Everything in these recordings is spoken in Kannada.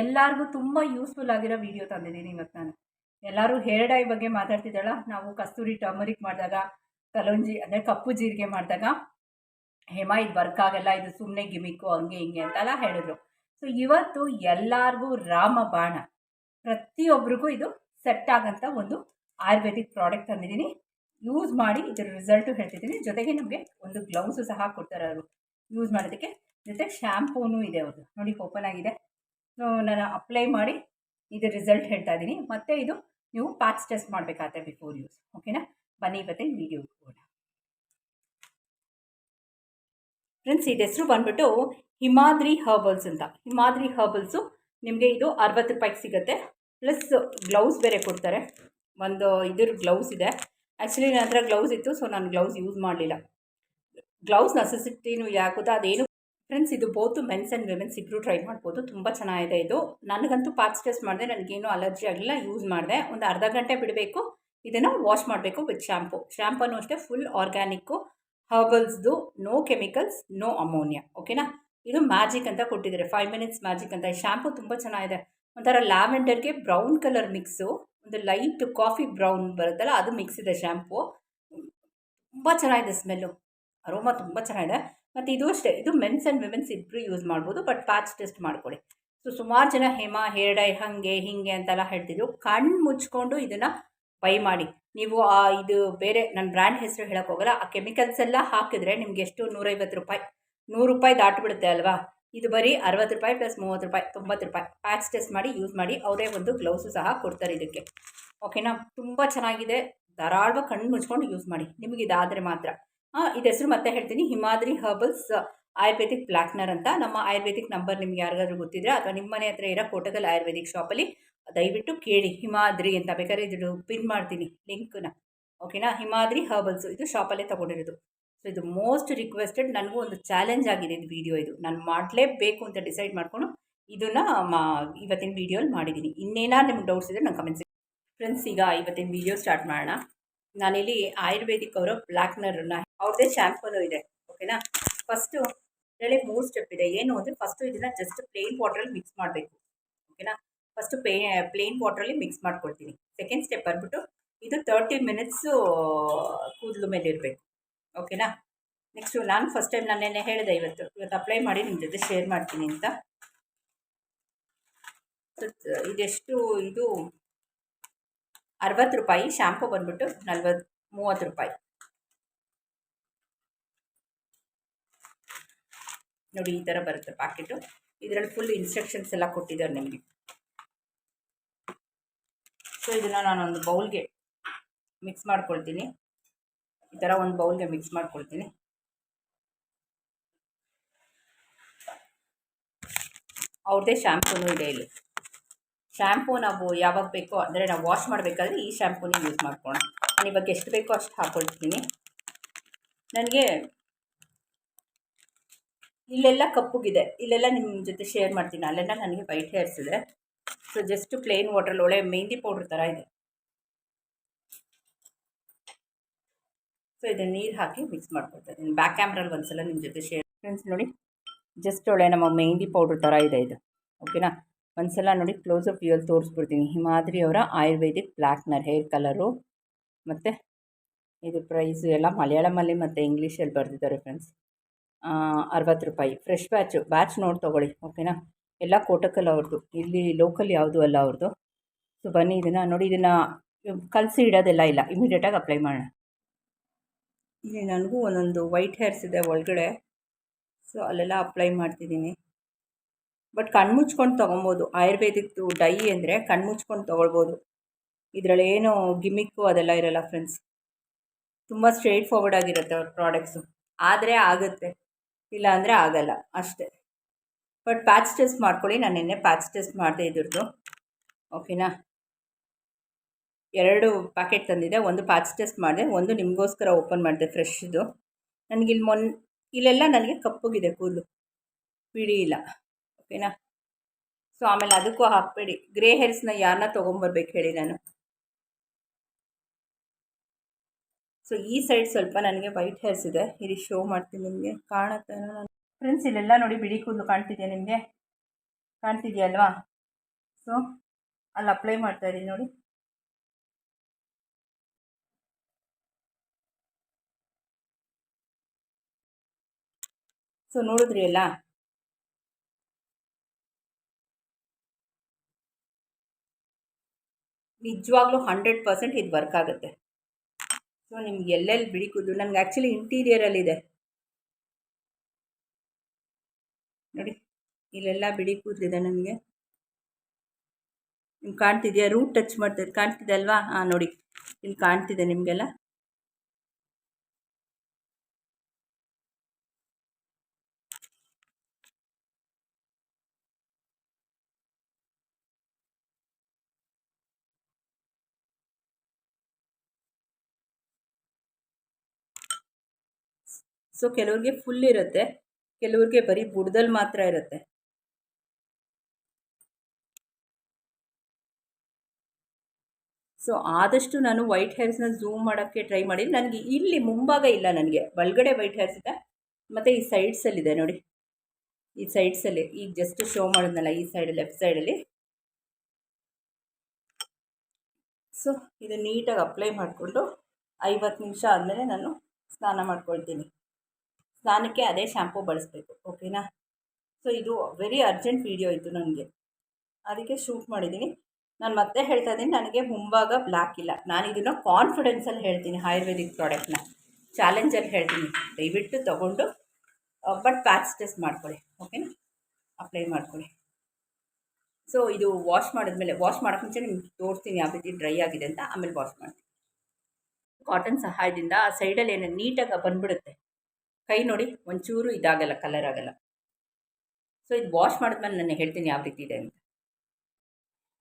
ಎಲ್ಲರಿಗೂ ತುಂಬ ಯೂಸ್ಫುಲ್ ಆಗಿರೋ ವಿಡಿಯೋ ತಂದಿದ್ದೀನಿ ಇವತ್ತು ನಾನು. ಎಲ್ಲರೂ ಹೇರ್ ಡೈ ಬಗ್ಗೆ ಮಾತಾಡ್ತಿದ್ದಾಳ. ನಾವು ಕಸ್ತೂರಿ ಟರ್ಮರಿಕ್ ಮಾಡಿದಾಗ, ಕಲೋಂಜಿ ಅಂದರೆ ಕಪ್ಪು ಜೀರಿಗೆ ಮಾಡಿದಾಗ, ಹೇಮ ಇದು ವರ್ಕ್ ಆಗಲ್ಲ, ಇದು ಸುಮ್ಮನೆ ಗಿಮಿಕ್ಕು ಹಂಗೆ ಹಿಂಗೆ ಅಂತೆಲ್ಲ ಹೇಳಿದ್ರು. ಸೊ ಇವತ್ತು ಎಲ್ಲರಿಗೂ ರಾಮ ಬಾಣ. ಪ್ರತಿಯೊಬ್ಬರಿಗೂ ಇದು ಸೆಟ್ ಆಗಂತ ಒಂದು ಆಯುರ್ವೇದಿಕ್ ಪ್ರಾಡಕ್ಟ್ ತಂದಿದ್ದೀನಿ. ಯೂಸ್ ಮಾಡಿ ಇದರ ರಿಸಲ್ಟು ಹೇಳ್ತಿದ್ದೀನಿ. ಜೊತೆಗೆ ನಮಗೆ ಒಂದು ಗ್ಲೌಸು ಸಹ ಕೊಡ್ತಾರೆ ಅವರು ಯೂಸ್ ಮಾಡೋದಕ್ಕೆ, ಜೊತೆ ಶ್ಯಾಂಪೂನು ಇದೆ ಅವ್ರದ್ದು ನೋಡಿ ಓಪನ್ ಆಗಿದೆ. ನಾನು ಅಪ್ಲೈ ಮಾಡಿ ಇದು ರಿಸಲ್ಟ್ ಹೇಳ್ತಾ ಇದ್ದೀನಿ. ಮತ್ತು ಇದು ನೀವು ಪ್ಯಾಚ್ ಟೆಸ್ಟ್ ಮಾಡಬೇಕಾಗತ್ತೆ ಬಿಫೋರ್ ಯೂಸ್ ಓಕೆನಾ ಬನ್ನಿ ಇವತ್ತಿನ ವೀಡಿಯೋ ಕೂಡ ಫ್ರೆಂಡ್ಸ್ ಇದು ಹೆಸರು ಬಂದ್ಬಿಟ್ಟು ಹಿಮಾದ್ರಿ ಹರ್ಬಲ್ಸ್ ಅಂತ. ಹಿಮಾದ್ರಿ ಹರ್ಬಲ್ಸು ನಿಮಗೆ ಇದು ಅರವತ್ತು ರೂಪಾಯಿಗೆ ಸಿಗುತ್ತೆ. ಪ್ಲಸ್ ಗ್ಲೌಸ್ ಬೇರೆ ಕೊಡ್ತಾರೆ. ಒಂದು ಇದ್ರ ಗ್ಲೌಸ್ ಇದೆ. ಆ್ಯಕ್ಚುಲಿ ನನ್ನ ಹತ್ರ ಗ್ಲೌಸ್ ಇತ್ತು ಸೊ ನಾನು ಗ್ಲೌಸ್ ಯೂಸ್ ಮಾಡಲಿಲ್ಲ. ಗ್ಲೌಸ್ ನೆಸೆಸಿಟಿನೂ ಯಾಕುತ್ತಾ ಅದೇನು ಫ್ರೆಂಡ್ಸ್ ಇದು ಬೋತು ಮೆನ್ಸ್ ಆ್ಯಂಡ್ ವಿಮೆನ್ಸ್ ಇಬ್ಬರು ಟ್ರೈ ಮಾಡ್ಬೋದು. ತುಂಬ ಚೆನ್ನಾಗಿದೆ ಇದು. ನನಗಂತೂ ಪಾರ್ಟ್ಸ್ ಟೆಸ್ಟ್ ಮಾಡಿದೆ, ನನಗೇನು ಅಲರ್ಜಿ ಆಗಲಿಲ್ಲ ಯೂಸ್ ಮಾಡಿದೆ. ಒಂದು ಅರ್ಧ ಗಂಟೆ ಬಿಡಬೇಕು. ಇದನ್ನು ವಾಶ್ ಮಾಡಬೇಕು ವಿತ್ ಶ್ಯಾಂಪು ಶ್ಯಾಂಪನ್ನು ಅಷ್ಟೇ ಫುಲ್ ಆರ್ಗ್ಯಾನಿಕ್ಕು ಹರ್ಬಲ್ಸ್ದು ನೋ ಕೆಮಿಕಲ್ಸ್ ನೋ ಅಮೋನಿಯಾ ಓಕೆನಾ ಇದು ಮ್ಯಾಜಿಕ್ ಅಂತ ಕೊಟ್ಟಿದ್ದಾರೆ. ಫೈವ್ ಮಿನಿಟ್ಸ್ ಮ್ಯಾಜಿಕ್ ಅಂತ. ಶ್ಯಾಂಪು ತುಂಬ ಚೆನ್ನಾಗಿದೆ. ಒಂಥರ ಲ್ಯಾವೆಂಡರ್ಗೆ ಬ್ರೌನ್ ಕಲರ್ ಮಿಕ್ಸು ಒಂದು ಲೈಟ್ ಕಾಫಿ ಬ್ರೌನ್ ಬರುತ್ತಲ್ಲ, ಅದು ಮಿಕ್ಸ್ ಇದೆ ಶ್ಯಾಂಪು ತುಂಬ ಚೆನ್ನಾಗಿದೆ ಸ್ಮೆಲ್ಲು ಅರೋಮಾ ತುಂಬ ಚೆನ್ನಾಗಿದೆ. ಮತ್ತು ಇದು ಅಷ್ಟೇ, ಇದು ಮೆನ್ಸ್ ಆ್ಯಂಡ್ ವಿಮೆನ್ಸ್ ಇಬ್ಬರು ಯೂಸ್ ಮಾಡ್ಬೋದು ಬಟ್ ಪ್ಯಾಚ್ ಟೆಸ್ಟ್ ಮಾಡ್ಕೊಳ್ಳಿ. ಸೊ ಸುಮಾರು ಜನ ಹೇಮ ಹೇರ್ ಡೈ ಹಾಗೆ, ಹೀಗೆ ಅಂತೆಲ್ಲ ಹೇಳ್ತಿದ್ರು. ಕಣ್ಣು ಮುಚ್ಕೊಂಡು ಇದನ್ನು ಬೈ ಮಾಡಿ. ನೀವು ಆ ಇದು ಬೇರೆ ನನ್ನ ಬ್ರ್ಯಾಂಡ್ ಹೆಸರು ಹೇಳೋಕ್ಕೋಗಲ್ಲ ಆ ಕೆಮಿಕಲ್ಸ್ ಎಲ್ಲ ಹಾಕಿದ್ರೆ ನಿಮ್ಗೆ ಎಷ್ಟು? ನೂರೈವತ್ತು ರೂಪಾಯಿ. ನೂರು ರೂಪಾಯಿ ದಾಟಿಬಿಡುತ್ತೆ ಅಲ್ವಾ? ಇದು ಬರೀ ಅರವತ್ತು ರೂಪಾಯಿ ಪ್ಲಸ್ ಮೂವತ್ತು ರೂಪಾಯಿ, ತೊಂಬತ್ತು ರೂಪಾಯಿ. ಪ್ಯಾಚ್ ಟೆಸ್ಟ್ ಮಾಡಿ ಯೂಸ್ ಮಾಡಿ, ಅವರೇ ಒಂದು ಗ್ಲೌಸು ಸಹ ಕೊಡ್ತಾರೆ ಇದಕ್ಕೆ. ಓಕೆನಾ ತುಂಬ ಚೆನ್ನಾಗಿದೆ. ಧಾರಾಳವಾಗಿ ಕಣ್ಣು ಮುಚ್ಕೊಂಡು ಯೂಸ್ ಮಾಡಿ. ನಿಮಗೆ ಇದಾದರೆ ಮಾತ್ರ. ಇದು ಹೆಸರು ಮತ್ತೆ ಹೇಳ್ತೀನಿ. ಹಿಮಾದ್ರಿ ಹರ್ಬಲ್ಸ್ ಆಯುರ್ವೇದಿಕ್ ಬ್ಲ್ಯಾಕ್ನರ್ ಅಂತ. ನಮ್ಮ ಆಯುರ್ವೇದಿಕ್ ನಂಬರ್ ನಿಮ್ಗೆ ಯಾರಿಗಾದ್ರೂ ಗೊತ್ತಿದ್ರೆ ಅಥವಾ ನಿಮ್ಮ ಮನೆ ಹತ್ರ ಇರೋ ಕೋಟಗಲ್ ಆಯುರ್ವೇದಿಕ್ ಶಾಪಲ್ಲಿ ದಯವಿಟ್ಟು ಕೇಳಿ. ಹಿಮಾದ್ರಿ ಅಂತ ಬೇಕಾದ್ರೆ ಇದು ಪಿನ್ ಮಾಡ್ತೀನಿ ಲಿಂಕ್ನ. ಓಕೆನಾ? ಹಿಮಾದ್ರಿ ಹರ್ಬಲ್ಸು. ಇದು ಶಾಪಲ್ಲೇ ತೊಗೊಂಡಿರೋದು. ಸೊ ಇದು ಮೋಸ್ಟ್ ರಿಕ್ವೆಸ್ಟೆಡ್ ನನಗೂ ಒಂದು ಚಾಲೆಂಜ್ ಆಗಿದೆ ಇದು ವಿಡಿಯೋ ಇದು. ನಾನು ಮಾಡಲೇಬೇಕು ಅಂತ ಡಿಸೈಡ್ ಮಾಡಿಕೊಂಡು ಇದನ್ನು, ಮಾ, ಇವತ್ತಿನ ವೀಡಿಯೋಲಿ ಮಾಡಿದ್ದೀನಿ. ಇನ್ನೇನಾದ್ರು ನಿಮ್ಗೆ ಡೌಟ್ಸ್ ಇದ್ದರೆ ನಂಗೆ ಕಮೆಂಟ್ಸ್ ಫ್ರೆಂಡ್ಸ್ ಈಗ ಇವತ್ತಿನ ವೀಡಿಯೋ ಸ್ಟಾರ್ಟ್ ಮಾಡೋಣ. ನಾನಿಲ್ಲಿ ಆಯುರ್ವೇದಿಕ್ ಅವರ ಬ್ಲ್ಯಾಕ್ನರ್ನ ಅವ್ರದ್ದೇ ಶ್ಯಾಂಪೂನು ಇದೆ ಓಕೆನಾ ಫಸ್ಟು ಇದರಲ್ಲಿ ಮೂರು ಸ್ಟೆಪ್ ಇದೆ. ಏನು ಅಂದರೆ ಫಸ್ಟು ಇದನ್ನು ಜಸ್ಟ್ ಪ್ಲೇನ್ ವಾಟ್ರಲ್ಲಿ ಮಿಕ್ಸ್ ಮಾಡಬೇಕು ಓಕೆನಾ ಫಸ್ಟು ಪೇ ಪ್ಲೇನ್ ವಾಟ್ರಲ್ಲಿ ಮಿಕ್ಸ್ ಮಾಡ್ಕೊಳ್ತೀನಿ. ಸೆಕೆಂಡ್ ಸ್ಟೆಪ್ ಬಂದ್ಬಿಟ್ಟು ಇದು ತರ್ಟಿ ಮಿನಿಟ್ಸು ಕೂದಲು ಮೇಲೆ ಇರಬೇಕು ಓಕೆನಾ ನೆಕ್ಸ್ಟು ನಾನು ಫಸ್ಟ್ ಟೈಮ್ ನಾನೇನೆ ಹೇಳಿದೆ ಇವತ್ತು. ಇವತ್ತು ಅಪ್ಲೈ ಮಾಡಿ ನಿಮ್ಮ ಜೊತೆ ಶೇರ್ ಮಾಡ್ತೀನಿ ಅಂತ. ಇದೆಷ್ಟು ಇದು ಅರವತ್ತು ರೂಪಾಯಿ ಶ್ಯಾಂಪು ಬಂದ್ಬಿಟ್ಟು ನಲ್ವತ್ತು ಮೂವತ್ತು ರೂಪಾಯಿ. ನೋಡಿ ಈ ಥರ ಬರುತ್ತೆ ಪ್ಯಾಕೆಟು ಇದರಲ್ಲಿ ಫುಲ್ ಇನ್ಸ್ಟ್ರಕ್ಷನ್ಸ್ ಎಲ್ಲ ಕೊಟ್ಟಿದ್ದಾರೆ ನಿಮಗೆ. ಸೊ ಇದನ್ನು ನಾನೊಂದು ಬೌಲ್ಗೆ ಮಿಕ್ಸ್ ಮಾಡ್ಕೊಳ್ತೀನಿ. ಈ ಥರ ಒಂದು ಬೌಲ್ಗೆ ಮಿಕ್ಸ್ ಮಾಡ್ಕೊಳ್ತೀನಿ. ಅವ್ರದ್ದೇ ಶ್ಯಾಂಪೂನು ಇದೆ ಇಲ್ಲಿ. ಶ್ಯಾಂಪೂ ನಾವು ಯಾವಾಗ ಬೇಕೋ, ಅಂದರೆ ನಾವು ವಾಶ್ ಮಾಡಬೇಕಾದ್ರೆ ಈ ಶ್ಯಾಂಪೂನೇ ಯೂಸ್ ಮಾಡ್ಕೊಳ್ಳೋಣ ನಾನು ಇವಾಗ ಎಷ್ಟು ಬೇಕೋ ಅಷ್ಟು ಹಾಕ್ಕೊಳ್ತೀನಿ ನನಗೆ ಇಲ್ಲೆಲ್ಲ ಕಪ್ಪುಗಿದೆ. ಇಲ್ಲೆಲ್ಲ ನಿಮ್ಮ ಜೊತೆ ಶೇರ್ ಮಾಡ್ತೀನಿ. ಅಲ್ಲೆಲ್ಲ ನನಗೆ ವೈಟ್ ಹೇರ್ಸ್ ಇದೆ. ಸೊ ಜಸ್ಟ್ ಪ್ಲೇನ್ ವಾಟ್ರಲ್ಲಿ ಒಳ್ಳೆ ಮೆಹಂದಿ ಪೌಡ್ರ್ ಥರ ಇದೆ. ಸೊ ಇದನ್ನು ನೀರು ಹಾಕಿ ಮಿಕ್ಸ್ ಮಾಡ್ಕೊಳ್ತಾ ಬ್ಯಾಕ್ ಕ್ಯಾಮ್ರಲ್ಲಿ ಒಂದ್ಸಲ ನಿಮ್ಮ ಜೊತೆ ಶೇರ್ ಫ್ರೆಂಡ್ಸ್ ನೋಡಿ ಜಸ್ಟ್ ಒಳ್ಳೆ ನಮ್ಮ ಮೆಹಂದಿ ಪೌಡ್ರ್ ಥರ ಇದೆ ಇದು. ಓಕೆನಾ ಒಂದ್ಸಲ ನೋಡಿ ಕ್ಲೋಸಪ್ ವ್ಯೂಯಲ್ಲಿ ತೋರಿಸ್ಬಿಡ್ತೀನಿ. ಹಿಮಾದ್ರಿ ಅವರ ಆಯುರ್ವೇದಿಕ್ ಬ್ಲ್ಯಾಕ್ನರ್ ಹೇರ್ ಕಲರು ಮತ್ತು ಇದು ಪ್ರೈಸು ಎಲ್ಲ ಮಲಯಾಳಮಲ್ಲಿ ಮತ್ತು ಇಂಗ್ಲೀಷಲ್ಲಿ ಬರೆದಿದ್ದಾರೆ ಫ್ರೆಂಡ್ಸ್ ಅರವತ್ತು ರೂಪಾಯಿ. ಫ್ರೆಶ್ ಬ್ಯಾಚು ಬ್ಯಾಚ್ ನೋಡಿ ತೊಗೊಳ್ಳಿ ಓಕೆನಾ ಎಲ್ಲ ಕೋಟಕಲ್ ಅವ್ರದ್ದು ಇಲ್ಲಿ ಲೋಕಲ್ ಯಾವುದು ಅಲ್ಲ ಅವ್ರದ್ದು ಸೊ ಬನ್ನಿ ಇದನ್ನು ನೋಡಿ, ಇದನ್ನು ಕಲಸಿ ಇಡೋದೆಲ್ಲ ಇಲ್ಲ. ಇಮಿಡಿಯೇಟಾಗಿ ಅಪ್ಲೈ ಮಾಡೋಣ. ಇಲ್ಲಿ ನನಗೂ ಒಂದೊಂದು ವೈಟ್ ಹೇರ್ಸ್ ಇದೆ ಒಳಗಡೆ. ಸೊ ಅಲ್ಲೆಲ್ಲ ಅಪ್ಲೈ ಮಾಡ್ತಿದ್ದೀನಿ. ಬಟ್ ಕಣ್ಣು ಮುಚ್ಕೊಂಡು ತೊಗೊಬೋದು. ಆಯುರ್ವೇದಿಕ್ದು ಡೈ ಅಂದರೆ ಕಣ್ಣು ಮುಚ್ಕೊಂಡು ತೊಗೊಳ್ಬೋದು. ಇದರಲ್ಲಿ ಏನು ಗಿಮಿಕ್ಕು ಅದೆಲ್ಲ ಇರಲ್ಲ ಫ್ರೆಂಡ್ಸ್ ತುಂಬ ಸ್ಟ್ರೇಟ್ ಫಾರ್ವರ್ಡ್ ಆಗಿರುತ್ತೆ ಅವ್ರ ಪ್ರಾಡಕ್ಟ್ಸು ಆದರೆ ಆಗುತ್ತೆ. ಇಲ್ಲ ಅಂದರೆ ಆಗಲ್ಲ. ಅಷ್ಟೇ. ಬಟ್ ಪ್ಯಾಚ್ ಟೆಸ್ಟ್ ಮಾಡ್ಕೊಳ್ಳಿ. ನಾನು ನಿನ್ನೆ ಪ್ಯಾಚ್ ಟೆಸ್ಟ್ ಮಾಡಿದೆ ಇದ್ರದ್ದು. ಓಕೆನಾ? ಎರಡು ಪ್ಯಾಕೆಟ್ ತಂದಿದೆ. ಒಂದು ಪ್ಯಾಚ್ ಟೆಸ್ಟ್ ಮಾಡಿದೆ. ಒಂದು ನಿಮಗೋಸ್ಕರ ಓಪನ್ ಮಾಡಿದೆ ಫ್ರೆಶ್ದು ನನಗಿಲ್ಲಿ ಮೊನ್ ಇಲ್ಲೆಲ್ಲ ನನಗೆ ಕಪ್ಪುಗಿದೆ ಕೂದಲು. ಬಿಡಿ ಇಲ್ಲ. ಓಕೆನಾ ಸೊ ಆಮೇಲೆ ಅದಕ್ಕೂ ಹಾಕಬೇಡಿ. ಗ್ರೇ ಹೇರ್ಸ್ನ ಯಾರನ್ನ ತೊಗೊಂಬರ್ಬೇಕು ಹೇಳಿ ನಾನು. ಸೊ ಈ ಸೈಡ್ ಸ್ವಲ್ಪ ನನಗೆ ವೈಟ್ ಹೇರ್ಸ್ ಇದೆ. ಇಲ್ಲಿ ಶೋ ಮಾಡ್ತೀನಿ ನಿಮಗೆ. ಕಾಣುತ್ತೆ ಫ್ರೆಂಡ್ಸ್ ಇಲ್ಲೆಲ್ಲ ನೋಡಿ ಬಿಳಿ ಕೂದಲು ಕಾಣ್ತಿದೆಯಾ ನಿಮಗೆ? ಕಾಣ್ತಿದೆಯಲ್ವಾ ಸೊ ಅಲ್ಲಿ ಅಪ್ಲೈ ಮಾಡ್ತಾ ಇದ್ದೀನಿ ನೋಡಿ. ಸೊ ನೋಡಿದ್ರಿ ಅಲ್ಲ? ನಿಜವಾಗ್ಲೂ ಹಂಡ್ರೆಡ್ ಪರ್ಸೆಂಟ್ ಇದು ವರ್ಕ್ ಆಗುತ್ತೆ. ಸೊ ನಿಮ್ಗೆ ಎಲ್ಲೆಲ್ಲಿ ಬಿಡಿ ನನಗೆ ಆ್ಯಕ್ಚುಲಿ ಇಂಟೀರಿಯರಲ್ಲಿದೆ ನೋಡಿ, ಇಲ್ಲೆಲ್ಲ ಬಿಡಿ ಕೂದಲಿದೆ ನನಗೆ. ನಿಮ್ಗೆ ಕಾಣ್ತಿದೆಯಾ? ರೂಟ್ ಟಚ್ ಮಾಡ್ತಿದ್ದೆ ಕಾಣ್ತಿದೆ ಅಲ್ವಾ? ಹಾಂ ನೋಡಿ, ಇಲ್ಲಿ ಕಾಣ್ತಿದೆ ನಿಮಗೆಲ್ಲ. ಸೊ ಕೆಲವ್ರಿಗೆ ಫುಲ್ ಇರುತ್ತೆ, ಕೆಲವ್ರಿಗೆ ಬರೀ ಬುಡದಲ್ಲಿ ಮಾತ್ರ ಇರುತ್ತೆ. ಸೊ ಆದಷ್ಟು ನಾನು ವೈಟ್ ಹೇರ್ಸ್ನ ಝೂಮ್ ಮಾಡೋಕ್ಕೆ ಟ್ರೈ ಮಾಡಿ. ನನಗೆ ಇಲ್ಲಿ ಮುಂಭಾಗ ಇಲ್ಲ ನನಗೆ, ಒಳಗಡೆ ವೈಟ್ ಹೇರ್ಸ್ ಇದೆ, ಮತ್ತು ಈ ಸೈಡ್ಸಲ್ಲಿದೆ ನೋಡಿ. ಈ ಸೈಡ್ಸಲ್ಲಿ ಈಗ ಜಸ್ಟ್ ಶೋ ಮಾಡಿದ್ನಲ್ಲ, ಈ ಸೈಡ್ ಲೆಫ್ಟ್ ಸೈಡಲ್ಲಿ ಸೊ ಇದು ನೀಟಾಗಿ ಅಪ್ಲೈ ಮಾಡಿಕೊಂಡು ಐವತ್ತು ನಿಮಿಷ ಆದಮೇಲೆ ನಾನು ಸ್ನಾನ ಮಾಡ್ಕೊಳ್ತೀನಿ. ಸ್ನಾನಕ್ಕೆ ಅದೇ ಶ್ಯಾಂಪು ಬಳಸಬೇಕು ಓಕೆನಾ ಸೊ ಇದು ವೆರಿ ಅರ್ಜೆಂಟ್ ವೀಡಿಯೋ ಇತ್ತು ನನಗೆ. ಅದಕ್ಕೆ ಶೂಟ್ ಮಾಡಿದ್ದೀನಿ ನಾನು ಮತ್ತೆ ಹೇಳ್ತಾ ಇದ್ದೀನಿ, ನನಗೆ ಮುಂಭಾಗ ಬ್ಲ್ಯಾಕ್ ಇಲ್ಲ. ನಾನು ಇದನ್ನು ಕಾನ್ಫಿಡೆನ್ಸಲ್ಲಿ ಹೇಳ್ತೀನಿ, ಆಯುರ್ವೇದಿಕ್ ಪ್ರಾಡಕ್ಟ್ನ ಚಾಲೆಂಜಲ್ಲಿ ಹೇಳ್ತೀನಿ. ದಯವಿಟ್ಟು ತೊಗೊಂಡು ಬಟ್ ಪ್ಯಾಚ್ ಟೆಸ್ಟ್ ಮಾಡ್ಕೊಳ್ಳಿ ಓಕೆನಾ ಅಪ್ಲೈ ಮಾಡ್ಕೊಳ್ಳಿ ಸೊ ಇದು ವಾಶ್ ಮಾಡಿದ್ಮೇಲೆ ವಾಶ್ ಮಾಡೋಕ್ಕೆ ಮುಂಚೆ ನಿಮ್ಗೆ ತೋರಿಸ್ತೀನಿ ಯಾವ ರೀತಿ ಡ್ರೈ ಆಗಿದೆ ಅಂತ, ಆಮೇಲೆ ವಾಶ್ ಮಾಡ್ತೀನಿ. ಕಾಟನ್ ಸಹಾಯದಿಂದ ಆ ಸೈಡಲ್ಲಿ ಏನೋ ನೀಟಾಗಿ ಬಂದ್ಬಿಡುತ್ತೆ. ಕೈ ನೋಡಿ, ಒಂಚೂರು ಇದಾಗಲ್ಲ ಕಲರ್ ಆಗಲ್ಲ. ಸೊ ಇದು ವಾಶ್ ಮಾಡಿದ್ಮೇಲೆ ನಾನು ಹೇಳ್ತೀನಿ ಯಾವ ರೀತಿ ಇದೆ ಅಂತ.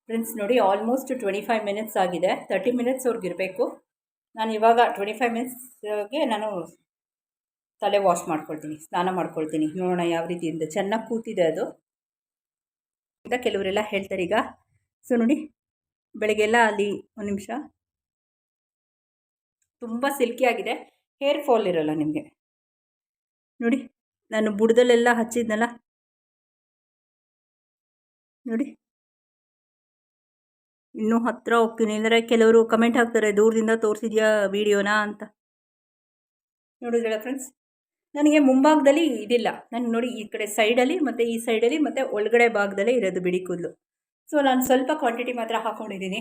ಫ್ರೆಂಡ್ಸ್ ನೋಡಿ ಆಲ್ಮೋಸ್ಟ್ ಟ್ವೆಂಟಿ ಫೈವ್ ಮಿನಿಟ್ಸ್ ಆಗಿದೆ. ತರ್ಟಿ ಮಿನಿಟ್ಸ್ ಅವ್ರಿಗೆ ಇರಬೇಕು. ನಾನು ಇವಾಗ ಟ್ವೆಂಟಿ ಫೈವ್ ಮಿನಿಟ್ಸ್ಗೆ ನಾನು ತಲೆ ವಾಶ್ ಮಾಡ್ಕೊಳ್ತೀನಿ, ಸ್ನಾನ ಮಾಡ್ಕೊಳ್ತೀನಿ. ನೋಡೋಣ ಯಾವ ರೀತಿ ಇದೆ. ಚೆನ್ನಾಗಿ ಕೂತಿದೆ ಅದು. ಅಂತ ಕೆಲವರೆಲ್ಲ ಹೇಳ್ತಾರೆ ಈಗ. ಸೊ ನೋಡಿ, ಬೆಳಗ್ಗೆಲ್ಲ ಅಲ್ಲಿ ಒಂದು ನಿಮಿಷ. ತುಂಬ ಸಿಲ್ಕಿ ಆಗಿದೆ. ಹೇರ್ ಫಾಲ್ ಇರೋಲ್ಲ ನಿಮಗೆ. ನೋಡಿ, ನಾನು ಬುಡದಲ್ಲೆಲ್ಲ ಹಚ್ಚಿದ್ನಲ್ಲ? ನೋಡಿ. ಇನ್ನೂ ಹತ್ತಿರ ಹೋಗ್ತೀನಿ. ಅಂದರೆ ಕೆಲವರು ಕಮೆಂಟ್ ಹಾಕ್ತಾರೆ, ದೂರದಿಂದ ತೋರಿಸಿದ್ಯಾ ವೀಡಿಯೋನಾ? ಅಂತ. ನೋಡಿದ್ರಲ್ಲ ಫ್ರೆಂಡ್ಸ್ ನನಗೆ ಮುಂಭಾಗದಲ್ಲಿ ಇದಿಲ್ಲ. ನಾನು ನೋಡಿ ಈ ಕಡೆ ಸೈಡಲ್ಲಿ ಮತ್ತು ಈ ಸೈಡಲ್ಲಿ ಮತ್ತು ಒಳಗಡೆ ಭಾಗದಲ್ಲೇ ಇರೋದು ಬಿಡಿ ಕೂದಲು. ಸೊ ನಾನು ಸ್ವಲ್ಪ ಕ್ವಾಂಟಿಟಿ ಮಾತ್ರ ಹಾಕ್ಕೊಂಡಿದ್ದೀನಿ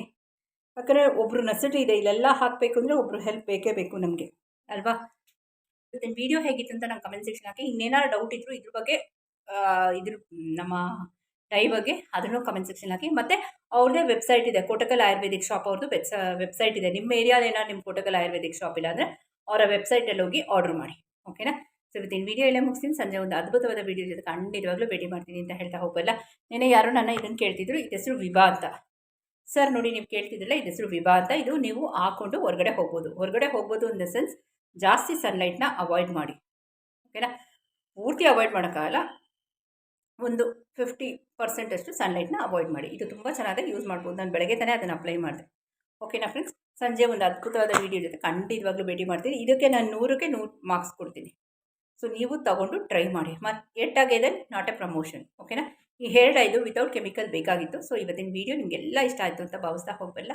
ಯಾಕಂದರೆ ಒಬ್ಬರು ನಸಟಿ ಇದೆ, ಇಲ್ಲೆಲ್ಲ ಹಾಕಬೇಕು ಅಂದರೆ ಒಬ್ಬರು ಹೆಲ್ಪ್ ಬೇಕೇ ಬೇಕು ನಮಗೆ. ಅಲ್ವಾ? ಇವತ್ತಿನ ವಿಡಿಯೋ ಹೇಗಿತ್ತು ಅಂತ ನಂಗೆ ಕಮೆಂಟ್ ಸೆಕ್ಷನ್ ಹಾಕಿ. ಇನ್ನೇನಾದ್ರು ಡೌಟ್ ಇದ್ರು ಇದ್ರ ಬಗ್ಗೆ ಇದ್ರ, ನಮ್ಮ ಡೈ ಬಗ್ಗೆ ಅದನ್ನು ಕಮೆಂಟ್ ಸೆಕ್ಷನ್ ಹಾಕಿ. ಮತ್ತೆ ಅವ್ರದ್ದೇ ವೆಬ್ಸೈಟ್ ಇದೆ ಕೋಟಕಲ್ ಆಯುರ್ವೇದಿಕ್ ಶಾಪ್ ಅವ್ರದ್ದು ವೆಬ್ಸ ವೆಬ್ಸೈಟ್ ಇದೆ. ನಿಮ್ಮ ಏರಿಯಾದಲ್ಲಿ ಏನಾದ್ರು ನಿಮ್ಮ ಕೋಟಕಲ್ ಆಯುರ್ವೇದಿಕ್ ಶಾಪ್ ಇಲ್ಲ ಅಂದರೆ ಅವರ ವೆಬ್ಸೈಟಲ್ಲಿ ಹೋಗಿ ಆರ್ಡರ್ ಮಾಡಿ. ಓಕೆನಾ ಸೊ ಇವತ್ತಿನ ವಿಡಿಯೋ ಎಲ್ಲ ಮುಗಿಸ್ತೀನಿ. ಸಂಜೆ ಒಂದು ಅದ್ಭುತವಾದ ವಿಡಿಯೋ ಜೊತೆ ಖಂಡಿತವಾಗ್ಲೂ ಭೇಟಿ ಮಾಡ್ತೀನಿ ಅಂತ ಹೇಳ್ತಾ ಹೋಗಲ್ಲ. ನೆನೆ ಯಾರು ನನ್ನ ಇದನ್ನು ಕೇಳ್ತಿದ್ರು, ಇದು ಹೆಸರು ವಿಭಾ ಅಂತ. ಸರ್ ನೋಡಿ, ನೀವು ಕೇಳ್ತಿದ್ರಲ್ಲ, ಇದು ಹೆಸರು ವಿಭಾ ಅಂತ. ಇದು ನೀವು ಹಾಕ್ಕೊಂಡು ಹೊರಗಡೆ ಹೋಗ್ಬೋದು. ಹೊರಗಡೆ ಹೋಗ್ಬೋದು ಇನ್ ದ ಸೆನ್ಸ್ ಜಾಸ್ತಿ ಸನ್ಲೈಟ್ನ ಅವಾಯ್ಡ್ ಮಾಡಿ. ಓಕೆನಾ ಪೂರ್ತಿ ಅವಾಯ್ಡ್ ಮಾಡೋಕ್ಕಾಗಲ್ಲ. ಒಂದು ಫಿಫ್ಟಿ ಪರ್ಸೆಂಟಷ್ಟು ಸನ್ಲೈಟ್ನ ಅವಾಯ್ಡ್ ಮಾಡಿ. ಇದು ತುಂಬ ಚೆನ್ನಾಗಿ ಯೂಸ್ ಮಾಡ್ಬೋದು. ನಾನು ಬೆಳಗ್ಗೆ ತಾನೇ ಅದನ್ನು ಅಪ್ಲೈ ಮಾಡಿದೆ. ಓಕೆನಾ ಫ್ರೆಂಡ್ಸ್ ಸಂಜೆ ಒಂದು ಅದ್ಭುತವಾದ ವೀಡಿಯೋ ಜೊತೆ ಖಂಡಿತವಾಗ್ಲೂ ಭೇಟಿ ಮಾಡ್ತೀನಿ. ಇದಕ್ಕೆ ನಾನು ನೂರಕ್ಕೆ ನೂರು ಮಾರ್ಕ್ಸ್ ಕೊಡ್ತೀನಿ. ಸೊ ನೀವು ತಗೊಂಡು ಟ್ರೈ ಮಾಡಿ. ಮತ್ತು ಎಟ್ಟಾಗಿದೆ ನಾಟ್ ಎ ಪ್ರಮೋಷನ್ ಓಕೆನಾ ಈ ಹೇರ್ ಡೈದು ವಿತೌಟ್ ಕೆಮಿಕಲ್ ಬೇಕಾಗಿತ್ತು. ಸೊ ಇವತ್ತಿನ ವೀಡಿಯೋ ನಿಮಗೆಲ್ಲ ಇಷ್ಟ ಆಯಿತು ಅಂತ ಭಾವಿಸ್ತಾ ಹೋಗಬಲ್ಲ